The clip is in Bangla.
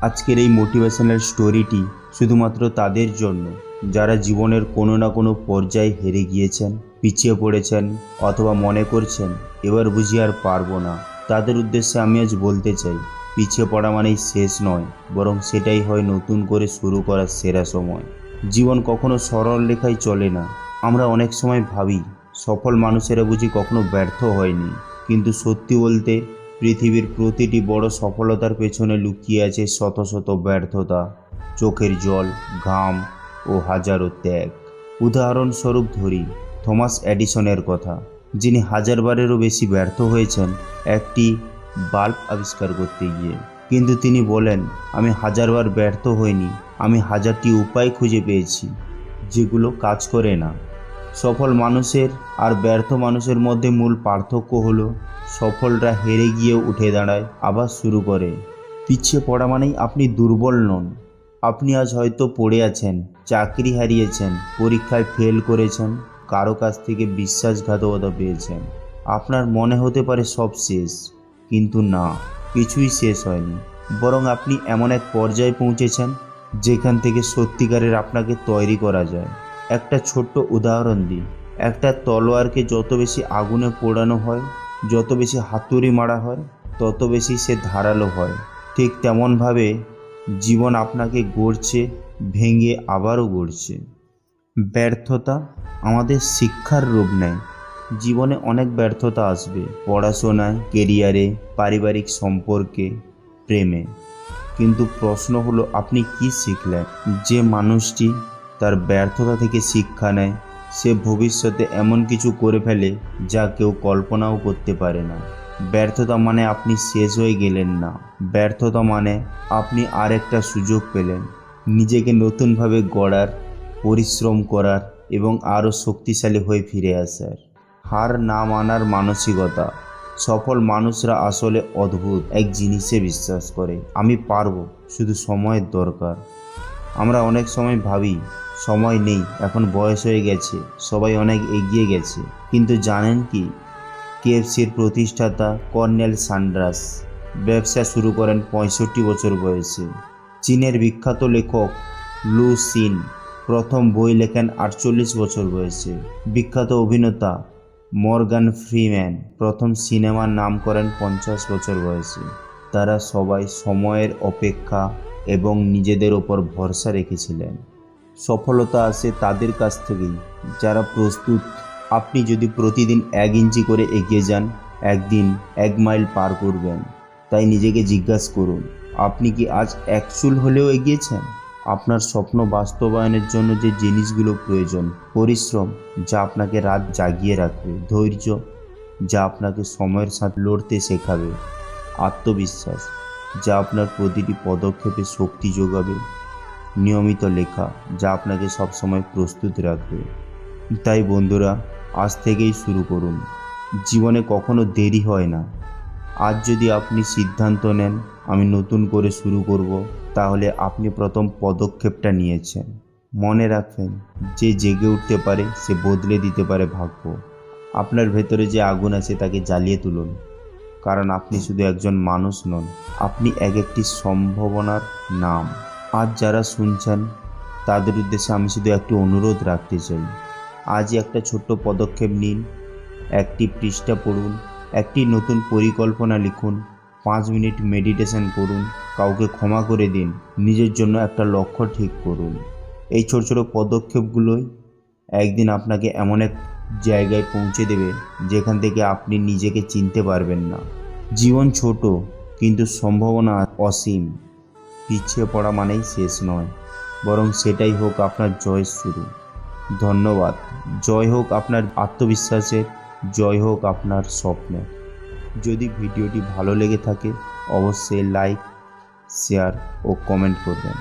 আজকের এই মোটিভেশনাল স্টোরিটি শুধুমাত্র তাদের জন্য, যারা জীবনের কোনো না কোনো পর্যায়ে হেরে গিয়েছেন, পিছিয়ে পড়েছেন অথবা মনে করছেন, এবার বুঝি আর পারব না। তাদের উদ্দেশ্যে আমি আজ বলতে চাই, পিছিয়ে পড়া মানেই শেষ নয়, বরং সেটাই হয় নতুন করে শুরু করার সেরা সময়। জীবন কখনো সরল লেখায় চলে না। আমরা অনেক সময় ভাবি, সফল মানুষেরা বুঝি কখনো ব্যর্থ হয়নি। কিন্তু সত্যি বলতে পৃথিবীর প্রতিটি বড় সফলতার পেছনে লুকিয়ে আছে শত শত ব্যর্থতা। চোখের জল, ঘাম ও হাজারো ত্যাগ। উদাহরণস্বরূপ ধরি, থমাস এডিসনের কথা। যিনি হাজারবারেরও বেশি ব্যর্থ হয়েছেন একটি বাল্ব আবিষ্কার করতে গিয়ে। কিন্তু তিনি বলেন, আমি হাজারবার ব্যর্থ হইনি। আমি হাজারটি উপায় খুঁজে পেয়েছি, যেগুলো কাজ করে না। সফল মানুষের আর ব্যর্থ মানুষের মধ্যে মূল পার্থক্য হলো সফলরা হেরে গিয়ে উঠে দাঁড়ায়, আবার শুরু করে। পিছিয়ে পড়া মানেই আপনি দুর্বল নন। আপনি আজ হয়তো পড়ে আছেন, চাকরি হারিয়েছেন, পরীক্ষায় ফেল করেছেন, কারও কাছ থেকে বিশ্বাসঘাতকতা পেয়েছেন। আপনার মনে হতে পারে সব শেষ, কিন্তু না, কিছুই শেষ হয়নি। বরং আপনি এমন এক পর্যায়ে পৌঁছেছেন, যেখান থেকে সত্যিকারের আপনাকে তৈরি করা যায়। একটা ছোট্ট উদাহরণ দিই। একটা তলোয়ারকে যত বেশি আগুনে পোড়ানো হয় যত বেশি হাতুড়ি মারা হয়, তত বেশি সে ধারালো হয়। ঠিক তেমনভাবে জীবন আপনাকে গড়ছে, ভেঙে আবারও গড়ছে। ব্যর্থতা আমাদের শিক্ষার রূপ নেয়। জীবনে অনেক ব্যর্থতা আসবে, পড়াশোনায়, কেরিয়ারে, পারিবারিক সম্পর্কে, প্রেমে। কিন্তু প্রশ্ন হলো, আপনি কি শিখলেন? যে মানুষটি তার ব্যর্থতা থেকে শিক্ষা নেয় সে ভবিষ্যতে এমন কিছু করে ফেলে যা কেউ কল্পনাও করতে পারে না। ব্যর্থতা মানে আপনি শেষ হয়ে গেলেন না। ব্যর্থতা মানে আপনি আরেকটা সুযোগ পেলেন। নিজেকে নতুনভাবে গড়ার, পরিশ্রম করার এবং আরও শক্তিশালী হয়ে ফিরে আসার। হার না মানার মানসিকতা। সফল মানুষরা আসলে অদ্ভুত, এক জিনিসে বিশ্বাস করে। আমি পারব, শুধু সময়ের দরকার। আমরা অনেক সময় ভাবি সময় নেই, এখন বয়স হয়ে গেছে, সবাই অনেক এগিয়ে গেছে। কিন্তু জানেন কি? কেএফসির প্রতিষ্ঠাতা কর্নেল সান্ড্রাস ব্যবসা শুরু করেন পঁয়ষট্টি বছর বয়সে। চীনের বিখ্যাত লেখক লু সিন প্রথম বই লেখেন আটচল্লিশ বছর বয়সে। বিখ্যাত অভিনেতা মর্গান ফ্রিম্যান প্রথম সিনেমার নাম করেন পঞ্চাশ বছর বয়সে। তারা সবাই সময়ের অপেক্ষা এবং নিজেদের ওপর ভরসা রেখেছিলেন। সফলতা আসে তাদের কাছ থেকেই। যারা প্রস্তুত, আপনি যদি প্রতিদিন এক ইঞ্চি করে এগিয়ে যান, একদিন এক মাইল পার করবেন। তাই নিজেকে জিজ্ঞাসা করুন, আপনি কি আজ এক চুল হলেও এগিয়েছেন? আপনার স্বপ্ন বাস্তবায়নের জন্য যে জিনিসগুলো প্রয়োজন, পরিশ্রম, যা আপনাকে রাত জাগিয়ে রাখবে, ধৈর্য, যা আপনাকে সময়ের সাথে লড়তে শেখাবে, আত্মবিশ্বাস, যা আপনার প্রতিটি পদক্ষেপে শক্তি যোগাবে নিয়মিত লেখা, যা আপনাকে সবসময় প্রস্তুত রাখবে। তাই বন্ধুরা, আজ থেকেই শুরু করুন। জীবনে কখনো দেরি হয় না। আজ যদি আপনি সিদ্ধান্ত নেন, আমি নতুন করে শুরু করব, তাহলে আপনি প্রথম পদক্ষেপটা নিয়েছেন। মনে রাখবেন, যে জেগে উঠতে পারে, সে বদলে দিতে পারে ভাগ্য। আপনার ভেতরে যে আগুন আছে, তাকে জ্বালিয়ে তুলুন। কারণ আপনি শুধু একজন মানুষ নন, আপনি এক একটি সম্ভাবনার নাম। আজ যারা শুনছেন, তাদের উদ্দেশ্যে আমি শুধু একটি অনুরোধ রাখতে চাই। আজই একটা ছোট্ট পদক্ষেপ নিন, একটি পৃষ্ঠা পড়ুন, একটি নতুন পরিকল্পনা লিখুন, পাঁচ মিনিট মেডিটেশন করুন, কাউকে ক্ষমা করে দিন, নিজের জন্য একটা লক্ষ্য ঠিক করুন। এই ছোট ছোট পদক্ষেপগুলোই একদিন আপনাকে এমন এক জায়গায় পৌঁছে দেবে, যেখান থেকে আপনি নিজেকে চিনতে পারবেন না। জীবন ছোট, কিন্তু সম্ভাবনা অসীম। পিছিয়ে পড়া মানেই শেষ নয়, বরং সেটাই হোক আপনার জয়ের শুরু। ধন্যবাদ। জয় হোক আপনার আত্মবিশ্বাসের, জয় হোক আপনার স্বপ্নে যদি ভিডিওটি ভালো লেগে থাকে, অবশ্যই লাইক, শেয়ার ও কমেন্ট করবেন।